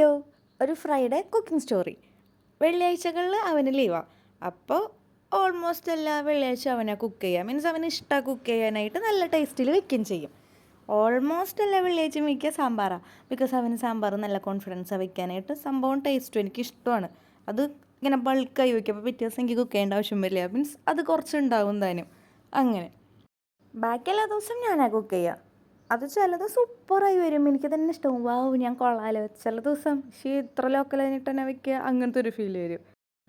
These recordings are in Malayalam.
ഹലോ ഒരു ഫ്രൈഡേ കുക്കിംഗ് സ്റ്റോറി വെള്ളിയാഴ്ചകളിൽ അവന് ലീവാണ് അപ്പോൾ ഓൾമോസ്റ്റ് എല്ലാ വെള്ളിയാഴ്ച അവനെ കുക്ക് ചെയ്യാം. മീൻസ് അവന് ഇഷ്ടമാണ് കുക്ക് ചെയ്യാനായിട്ട് നല്ല ടേസ്റ്റിൽ വെക്കുകയും ചെയ്യും. ഓൾമോസ്റ്റ് എല്ലാ വെള്ളിയാഴ്ചയും വയ്ക്കുക സാമ്പാറാണ് ബിക്കോസ് അവന് സാമ്പാർ നല്ല കോൺഫിഡൻസാണ് വയ്ക്കാനായിട്ട് സംഭവം ടേസ്റ്റും എനിക്ക് ഇഷ്ടമാണ്. അത് ഇങ്ങനെ ബൾക്കായി വയ്ക്കും അപ്പോൾ പിറ്റേ ദിവസം എനിക്ക് കുക്ക് ചെയ്യേണ്ട ആവശ്യം വരില്ല. മീൻസ് അത് കുറച്ച് കുറച്ചുണ്ടാവും താനും അങ്ങനെ. ബാക്കി എല്ലാ ദിവസവും ഞാനാണ് കുക്ക് ചെയ്യുക അത് ചിലത് സൂപ്പറായി വരും. എനിക്ക് തന്നെ ഇഷ്ടവും വാവ് ഞാൻ കൊള്ളാലോ. ചില ദിവസം പക്ഷേ ഇത്ര ലോക്കൽ കഴിഞ്ഞിട്ട് തന്നെ വെക്കുക അങ്ങനത്തെ ഒരു ഫീൽ വരും.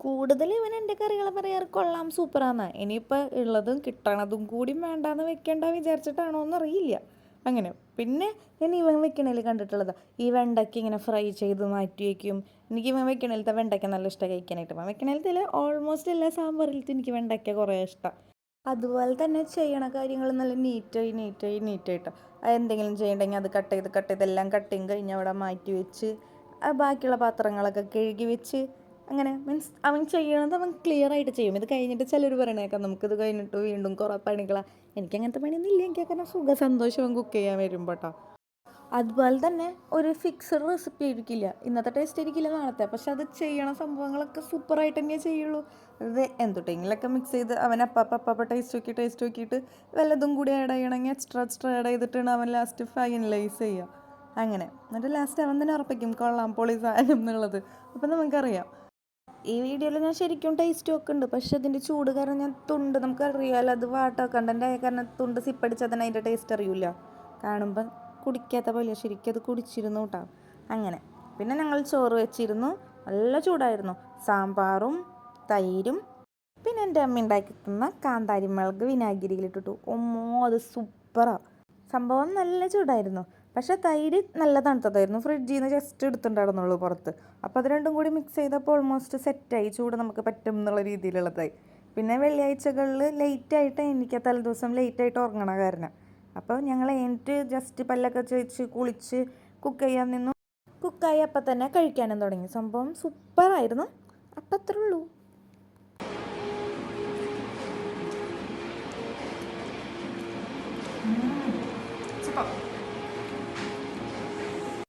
കൂടുതൽ ഇവൻ എന്റെ കറികൾ പറയാറ് കൊള്ളാം സൂപ്പറാന്ന. ഇനിയിപ്പോൾ ഉള്ളതും കിട്ടണതും കൂടി വേണ്ടാന്ന് വെക്കേണ്ട വിചാരിച്ചിട്ടാണോ എന്ന് അറിയില്ല അങ്ങനെ. പിന്നെ ഞാൻ ഇവൻ വെക്കണേൽ കണ്ടിട്ടുള്ളത് ഈ വെണ്ടയ്ക്ക് ഇങ്ങനെ ഫ്രൈ ചെയ്ത് മാറ്റി വയ്ക്കും എനിക്ക് ഇവൻ വെക്കണേലത്തെ വെണ്ടയ്ക്ക നല്ല ഇഷ്ടം കഴിക്കാനായിട്ട്. ഇവൻ വെക്കണേലത്തിൽ ഓൾമോസ്റ്റ് എല്ലാ സാമ്പാറിലത്തും എനിക്ക് വെണ്ടയ്ക്ക കുറേ ഇഷ്ടമാണ് അതുപോലെ തന്നെ ചെയ്യണ കാര്യങ്ങൾ നല്ല നീറ്റായി നീറ്റായി നീറ്റായിട്ട് എന്തെങ്കിലും ചെയ്യണ്ടെങ്കിൽ അത് കട്ട് ചെയ്ത് കട്ട് ചെയ്ത് എല്ലാം കട്ടിങ് കഴിഞ്ഞ് അവിടെ മാറ്റി വെച്ച് ബാക്കിയുള്ള പാത്രങ്ങളൊക്കെ കഴുകി വെച്ച് അങ്ങനെ മീൻസ് അവൻ ചെയ്യണത് അവൻ ക്ലിയർ ആയിട്ട് ചെയ്യും. ഇത് കഴിഞ്ഞിട്ട് ചിലർ പറയണേക്കാം നമുക്കിത് കഴിഞ്ഞിട്ട് വീണ്ടും കുറേ പണികളാണ് എനിക്ക് അങ്ങനത്തെ പണിയൊന്നും ഇല്ല. എനിക്ക് അങ്ങനെ സുഖ സന്തോഷം കുക്ക് ചെയ്യാൻ വരുമ്പോൾ കേട്ടോ അതുപോലെ തന്നെ ഒരു ഫിക്സഡ് റെസിപ്പി ആയിരിക്കില്ല. ഇന്നത്തെ ടേസ്റ്റ് ആയിരിക്കില്ല നാളത്തെ. പക്ഷെ അത് ചെയ്യണ സംഭവങ്ങളൊക്കെ സൂപ്പറായിട്ട് തന്നെ ചെയ്യുള്ളൂ. അത് എന്തുട്ടെങ്കിലൊക്കെ മിക്സ് ചെയ്ത് അവൻ അപ്പം അപ്പം ടേസ്റ്റ് നോക്കി ടേസ്റ്റ് നോക്കിയിട്ട് വല്ലതും കൂടി ആഡ് ചെയ്യണമെങ്കിൽ എക്സ്ട്രാ എക്സ്ട്രാ ആഡ് ചെയ്തിട്ടാണ് അവൻ ലാസ്റ്റ് ഫൈനലൈസ് ചെയ്യുക. അങ്ങനെ. എന്നിട്ട് ലാസ്റ്റ് അവൻ തന്നെ ഉറപ്പിക്കും കൊള്ളാം പൊളി സാധനം എന്നുള്ളത്. അപ്പം നമുക്കറിയാം. ഈ വീഡിയോയിൽ ഞാൻ ശരിക്കും ടേസ്റ്റ് ഒക്കെ ഉണ്ട്. പക്ഷെ അതിന്റെ ചൂട് കാരണം ഞാൻ തുണ്ട് നമുക്കറിയാമല്ലോ അത് വാട്ടോ കണ്ടന്റ് ആയ കാരണം തുണ്ട് സിപ്പടിച്ചാൽ തന്നെ അതിന്റെ ടേസ്റ്റ് അറിയില്ല. കാണുമ്പം കുടിക്കാത്ത പോലെ ശരിക്കും അത് കുടിച്ചിരുന്നു കേട്ടോ അങ്ങനെ. പിന്നെ ഞങ്ങൾ ചോറ് വെച്ചിരുന്നു. നല്ല ചൂടായിരുന്നു. സാമ്പാറും തൈരും. പിന്നെ എന്റെ അമ്മ ഉണ്ടാക്കി തന്ന കാന്താരി മുളക് വിനാഗിരിയിലിട്ടിട്ടു. ഒമ്മോ അത് സൂപ്പറാണ് സംഭവം നല്ല ചൂടായിരുന്നു. പക്ഷേ തൈര് നല്ല തണുത്തതായിരുന്നു. ഫ്രിഡ്ജിൽ നിന്ന് ജസ്റ്റ് എടുത്തിട്ടുണ്ടായിരുന്നുള്ളൂ പുറത്ത്. അപ്പോൾ അത് രണ്ടും കൂടി മിക്സ് ചെയ്തപ്പോൾ ഓൾമോസ്റ്റ് സെറ്റായി ചൂട് നമുക്ക് പറ്റും എന്നുള്ള രീതിയിലുള്ളതായി. പിന്നെ വെള്ളിയാഴ്ചകളിൽ ലേറ്റായിട്ട് എനിക്ക് തലേദിവസം ലേറ്റായിട്ട് ഉറങ്ങണ കാരണം അപ്പോൾ ഞങ്ങൾ എന്നിട്ട് ജസ്റ്റ് പല്ലൊക്കെ ചേച്ച് കുളിച്ച് കുക്ക് ചെയ്യാൻ നിന്നു. കുക്കായി അപ്പം തന്നെ കഴിക്കാനും തുടങ്ങി. സംഭവം സൂപ്പറായിരുന്നു അപ്പം അത്രേ ഉള്ളൂ.